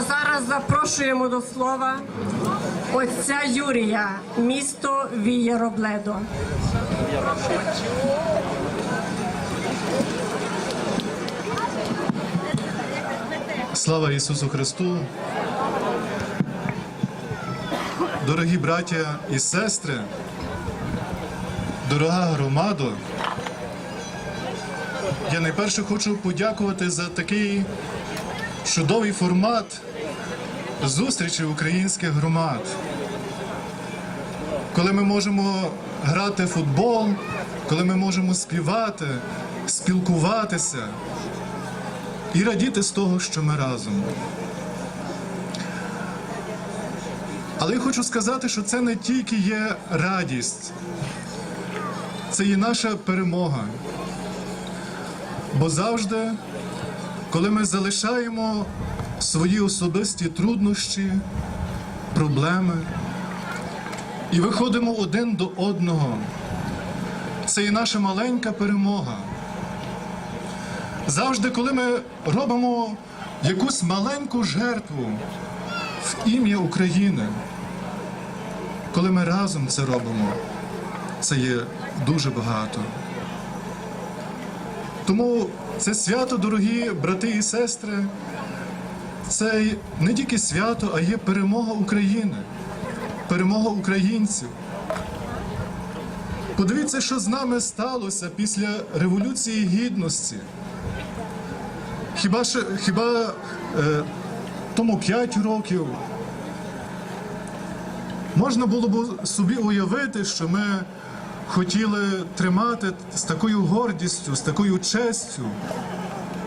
Зараз запрошуємо до слова отця Юрія, місто Вієробледо. Слава Ісусу Христу! Дорогі браття і сестри, дорога громадо, я найперше хочу подякувати за такий чудовий формат зустрічі українських громад, коли ми можемо грати в футбол, коли ми можемо співати, спілкуватися і радіти з того, що ми разом. Але я хочу сказати, що це не тільки є радість, це є наша перемога. Бо завжди, коли ми залишаємо свої особисті труднощі, проблеми і виходимо один до одного, це і наша маленька перемога. Завжди, коли ми робимо якусь маленьку жертву в ім'я України, коли ми разом це робимо, це є дуже багато. Тому це свято, дорогі брати і сестри, це не тільки свято, а є перемога України, перемога українців. Подивіться, що з нами сталося після Революції Гідності. Хіба хіба е, тому 5 років можна було б собі уявити, що ми хотіли тримати з такою гордістю, з такою честю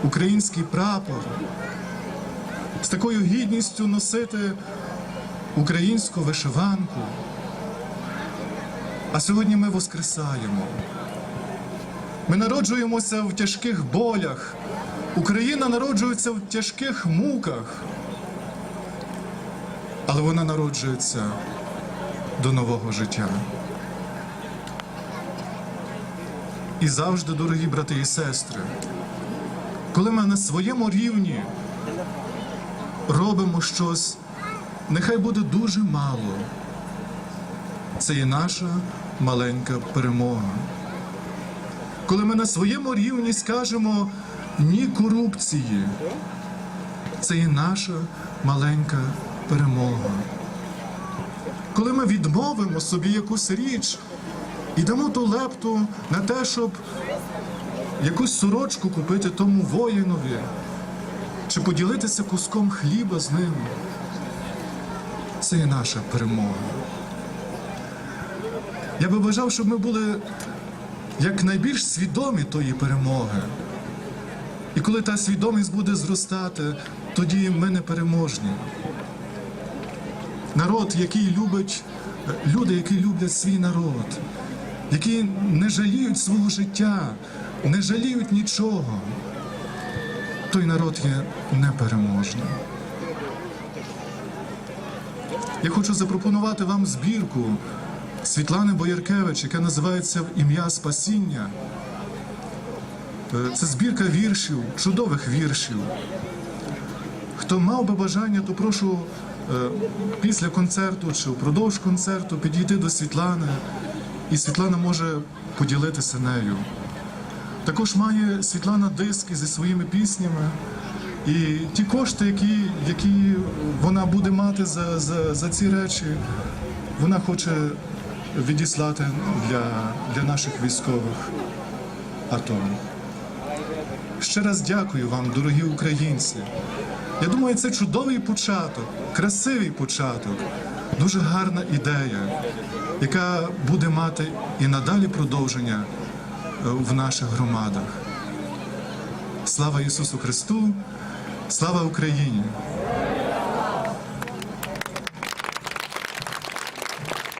український прапор, з такою гідністю носити українську вишиванку. А сьогодні ми воскресаємо. Ми народжуємося в тяжких болях. Україна народжується в тяжких муках, але вона народжується до нового життя. І завжди, дорогі брати і сестри, коли ми на своєму рівні робимо щось, нехай буде дуже мало. Це є наша маленька перемога. Коли ми на своєму рівні скажемо ні корупції, це і наша маленька перемога. Коли ми відмовимо собі якусь річ і дамо ту лепту на те, щоб якусь сорочку купити тому воїнові, чи поділитися куском хліба з ним, це і наша перемога. Я би бажав, щоб ми були як найбільш свідомі тої перемоги. І коли та свідомість буде зростати, тоді ми не переможні. Народ, який любить, люди, які люблять свій народ, які не жаліють свого життя, не жаліють нічого, той народ є непереможним. Я хочу запропонувати вам збірку Світлани Бояркевич, яка називається Ім'я Спасіння. Е, Це збірка віршів, чудових віршів. Хто мав би бажання, то прошу е, після концерту чи впродовж концерту підійти до Світлани, і Світлана може поділитися нею. Також має Світлана диски зі своїми піснями. І ті кошти, які, які вона буде мати за, за, за ці речі, вона хоче відіслати для, для наших військових АТО. Ще раз дякую вам, дорогі українці. Я думаю, це чудовий початок, красивий початок, дуже гарна ідея, яка буде мати і надалі продовження е, в наших громадах. Слава Ісусу Христу! Слава Україні!